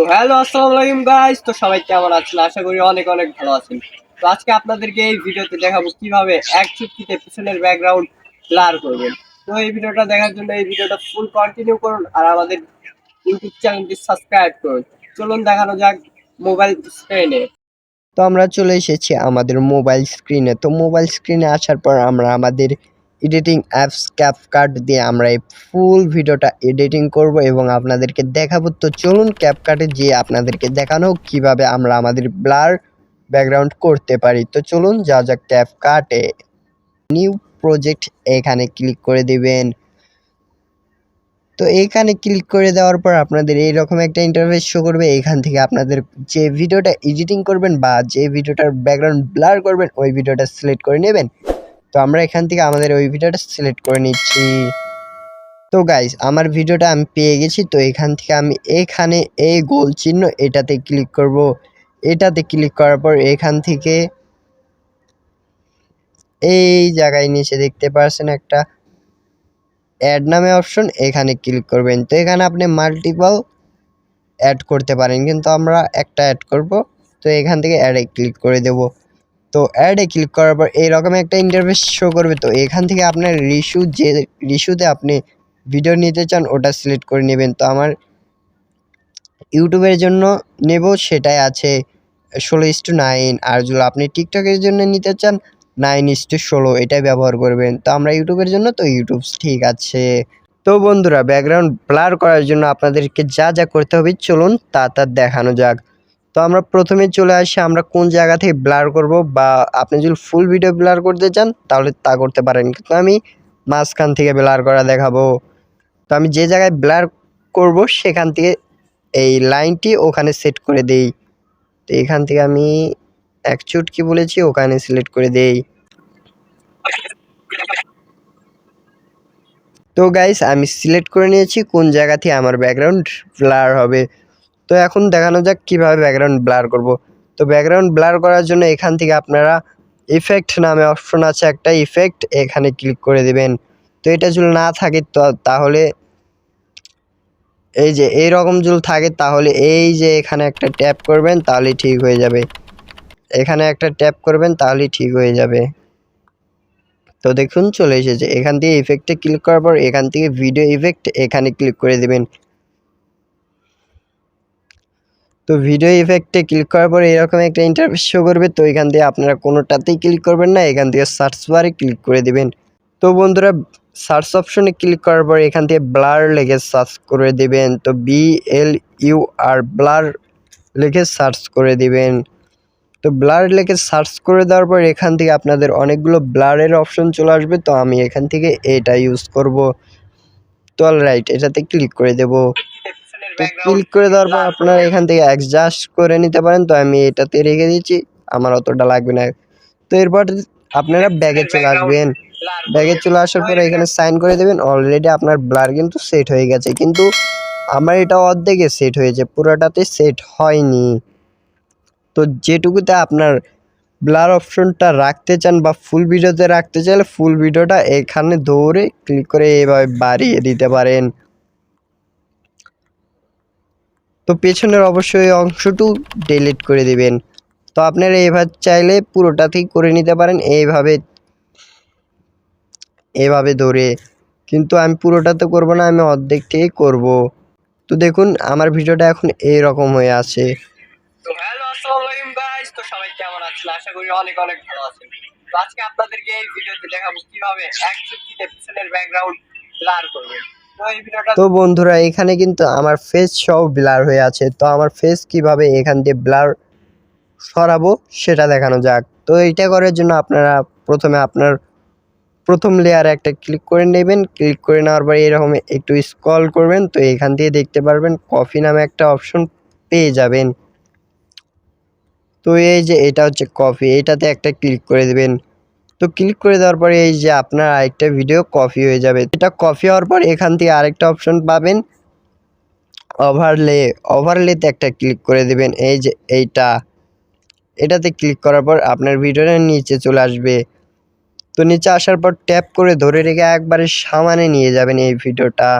তো হ্যালো, আসসালামু আলাইকুম গাইস তো সবাই কেমন আছেন? আশা করি অনেক অনেক ভালো আছেন। তো আজকে আপনাদেরকে এই ভিডিওতে দেখাবো কীভাবে এক চুটকিতে পিছনের ব্যাকগ্রাউন্ড ব্লার করবেন। তো এই ভিডিওটা দেখার জন্য এই ভিডিওটা ফুল কন্টিনিউ করুন আর আমাদের ইউটিউব চ্যানেলটি সাবস্ক্রাইব করুন। চলুন দেখানো যাক মোবাইল স্ক্রিনে তো আমরা চলে এসেছি আমাদের মোবাইল স্ক্রিনে তো মোবাইল স্ক্রিনে আসার পর আমরা আমাদের এডিটিং অ্যাপস ক্যাপকাট দিয়ে আমরা এই ফুল ভিডিওটা এডিটিং করব এবং আপনাদেরকে দেখাবো। তো চলুন ক্যাপকাটে যেয়ে আপনাদেরকে দেখানো কীভাবে আমরা আমাদের ব্লার ব্যাকগ্রাউন্ড করতে পারি। তো চলুন যা যা ক্যাপকাটে নিউ প্রজেক্ট এখানে ক্লিক করে দিবেন। তো এইখানে ক্লিক করে দেওয়ার পর আপনাদের এইরকম একটা ইন্টারফেস শো করবে। এখান থেকে আপনাদের যে ভিডিওটা এডিটিং করবেন বা যে ভিডিওটার ব্যাকগ্রাউন্ড ব্লার করবেন, ওই ভিডিওটা সিলেক্ট করে নেবেন। তো আমরা এখান থেকে আমাদের ওই ভিডিওটা সিলেক্ট করে নিচ্ছি। তো গাইস আমার ভিডিওটা আমি পেয়ে গেছি, তো এখান থেকে আমি এখানে এই গোল চিহ্ন এটাতে ক্লিক করব। এটাতে ক্লিক করার পর এখান থেকে এই জায়গায় নিচে দেখতে পারছেন একটা অ্যাড নামে অপশন এখানে ক্লিক করবেন। তো এখানে আপনি মাল্টিপল অ্যাড করতে পারেন, কিন্তু আমরা একটা অ্যাড করব, তো এখান থেকে অ্যাডে ক্লিক করে দেব। তো অ্যাডে ক্লিক করার পর এইরকম একটা ইন্টারফেস শো করবে। তো এখান থেকে আপনার রিস্যু যে রিস্যুতে আপনি ভিডিও নিতে চান, ওটা সিলেক্ট করে নেবেন। তো আমার ইউটিউবের জন্য নেব, সেটাই আছে ষোলো ইস টু নাইন আর যদি আপনি টিকটকের জন্য নিতে চান নাইন ইস টু ষোলো, এটাই ব্যবহার করবেন। তো আমরা ইউটিউবের জন্য তো ইউটিউব ঠিক আছে। তো বন্ধুরা ব্যাকগ্রাউন্ড ব্লার করার জন্য আপনাদেরকে যা যা করতে হবে, চলুন তা তা দেখানো যাক। তো আমরা প্রথমে চলে আসি, আমরা কোন জায়গা থেকে ব্লার করব বা আপনি যদি ফুল ভিডিও ব্লার করতে চান, তাহলে তা করতে পারেন। কিন্তু আমি মাঝখান থেকে ব্লার করা দেখাবো। তো আমি যে জায়গায় ব্লার করব, সেখান থেকে এই লাইনটি ওখানে সেট করে দেই। তো এখান থেকে আমি এক চুটকি বলেছি, ওখানে সিলেক্ট করে দেই। তো গাইস আমি সিলেক্ট করে নিয়েছি কোন জায়গা থেকে আমার ব্যাকগ্রাউন্ড ব্লার হবে। তো এখন দেখানো যাক কীভাবে ব্যাকগ্রাউন্ড ব্লার করব। তো ব্যাকগ্রাউন্ড ব্লার করার জন্য এখান থেকে আপনারা ইফেক্ট নামে অপশন আছে একটা ইফেক্ট এখানে ক্লিক করে দিবেন। তো এটা যদি না থাকে তাহলে এই যে এই রকম যদি থাকে, তাহলে এই যে এখানে একটা ট্যাপ করবেন, তাহলে ঠিক হয়ে যাবে। এখানে একটা ট্যাপ করবেন তাহলেই ঠিক হয়ে যাবে। তো দেখুন, চলে এসেছে। এখান থেকে ইফেক্টে ক্লিক করার পর, এখান থেকে ভিডিও ইফেক্ট এখানে ক্লিক করে দেবেন। তো ভিডিও ইফেক্টে ক্লিক করার পর এরকম একটা ইন্টারফেস শো করবে, তো এখান থেকে আপনারা কোনোটাতেই ক্লিক করবেন না, এখান থেকে সার্চ বারে ক্লিক করে দিবেন। তো বন্ধুরা সার্চ অপশনে ক্লিক করার পর এখান থেকে ব্লার লিখে সার্চ করে দিবেন। তো B L U R blur লিখে সার্চ করে দিবেন। তো ব্লার লেখে সার্চ করে দেওয়ার পর এখান থেকে আপনাদের অনেকগুলো ব্লারের অপশন চলে আসবে, তো আমি এখান থেকে এটা ইউজ করব। তো অল রাইট এটাতে ক্লিক করে দেব। তো ক্লিক করে দেওয়ার পর আপনারা এখান থেকে অ্যাডজাস্ট করে নিতে পারেন। তো আমি এটাতে রেখে দিয়েছি আমার অতটা লাগবে না। তো এরপর আপনারা ব্যাগে চলে আসবেন। ব্যাগে চলে আসার পরে এখানে সাইন করে দেবেন। অলরেডি আপনার ব্লার কিন্তু সেট হয়ে গেছে। কিন্তু আমার এটা অর্ধেকে সেট হয়েছে। পুরোটাতে সেট হয়নি। তো যেটুকুতে আপনার ব্লার অপশনটা রাখতে চান বা ফুল ভিডিওতে রাখতে চাইলে ফুল ভিডিওটা এখানে দৌড়ে ক্লিক করে এভাবে বাড়িয়ে দিতে পারেন। তো পেছনের অবশ্যই অংশটু ডিলিট করে দিবেন। তো আপনারা এভাবে চাইলে পুরোটাতেই করে নিতে পারেন, এইভাবে এভাবে ধরে। কিন্তু আমি পুরোটা তো করব না, আমি অর্ধেক থেকেই করব। তো দেখুন, আমার ভিডিওটা এখন এই রকম হয়ে আছে। আপনাদেরকে এই ভিডিওতে দেখাবো কীভাবে এক চুটকিতে পিছনের ব্যাকগ্রাউন্ড করবেন। তো বন্ধুরা, এখানে কিন্তু আমার ফেস সব ব্লার হয়ে আছে। তো আমার ফেস কীভাবে এখান দিয়ে ব্লার সরাবো সেটা দেখানো যাক। তো এইটা করার জন্য আপনারা প্রথমে আপনার প্রথম লেয়ারে একটা ক্লিক করে নেবেন। ক্লিক করে নেওয়ার পরে এরকম একটু স্ক্রল করবেন। তো এখান দিয়ে দেখতে পারবেন কফি নামে একটা অপশন পেয়ে যাবেন। তো এই যে এটা হচ্ছে কফি এটাতে একটা ক্লিক করে দেবেন। তো ক্লিক করে দেওয়ার পরে এই যে আপনার আরেকটা ভিডিও কপি হয়ে যাবে। এটা কপি হওয়ার পর এখান থেকে আরেকটা অপশন পাবেন। ওভারলে ওভারলেতে একটা ক্লিক করে দেবেন। এই যে এইটা। এটাতে ক্লিক করার পর আপনার ভিডিওটা নিচে চলে আসবে। তো নিচে আসার পর ট্যাপ করে ধরে রেখে একবারে সামানে নিয়ে যাবেন এই ভিডিওটা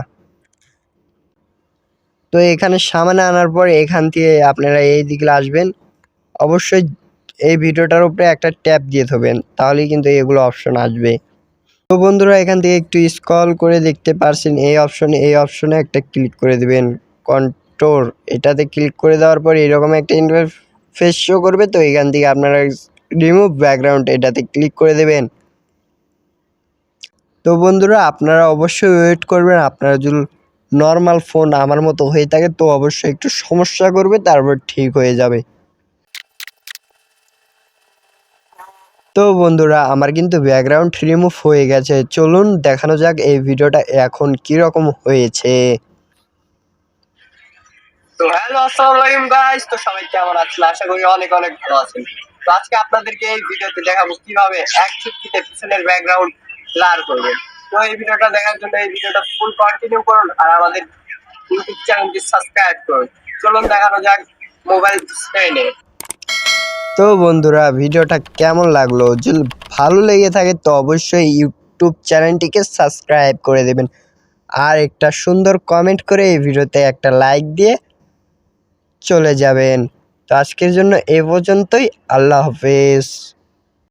তো এখানে সামানে আনার পর এখান থেকে আপনারা এই দিকে আসবেন। অবশ্যই এই ভিডিওটার উপরে একটা ট্যাপ দিয়ে থবেন তাহলেই কিন্তু এগুলো অপশন আসবে। তো বন্ধুরা, এখান থেকে একটু স্ক্রল করে দেখতে পারছেন, এই অপশনে এই অপশনে একটা ক্লিক করে দিবেন। কন্ট্রোল এটাতে ক্লিক করে দেওয়ার পর এরকম একটা ইন্টারফেস শো করবে, তো এখান থেকে আপনারা রিমুভ ব্যাকগ্রাউন্ড এটাতে ক্লিক করে দেবেন। তো বন্ধুরা, আপনারা অবশ্যই ওয়েট করবেন, আপনারা যদি নর্মাল ফোন আমার মতো হয়ে থাকে, তো অবশ্যই একটু সমস্যা করবে, তারপর ঠিক হয়ে যাবে। তো বন্ধুরা, আমার কিন্তু ব্যাকগ্রাউন্ড রিমুভ হয়ে গেছে। চলুন দেখানো যাক এই ভিডিওটা এখন কি রকম হয়েছে। তো হ্যালো আসসালামু আলাইকুম গাইস তো সবাই কেমন আছেন? আশা করি অনেক অনেক ভালো আছেন। তো আজকে আপনাদেরকে এই ভিডিওতে দেখাবো কীভাবে এক চুটকিতে পিছনের ব্যাকগ্রাউন্ড ব্লার করবেন। তো এই ভিডিওটা দেখার জন্য এই ভিডিওটা ফুল কন্টিনিউ করুন আর আমাদের ইউটিউব চ্যানেলটি সাবস্ক্রাইব করুন। চলুন দেখানো যাক মোবাইল স্ক্রিনে তো বন্ধুরা, ভিডিওটা কেমন লাগল? যদি ভালো লেগে থাকে, তো অবশ্যই ইউটিউব চ্যানেলটিকে সাবস্ক্রাইব করে দেবেন। আর একটা সুন্দর কমেন্ট করে এই ভিডিওতে একটা লাইক দিয়ে চলে যাবেন। তো আজকের জন্য এ পর্যন্তই। আল্লাহ হাফেজ।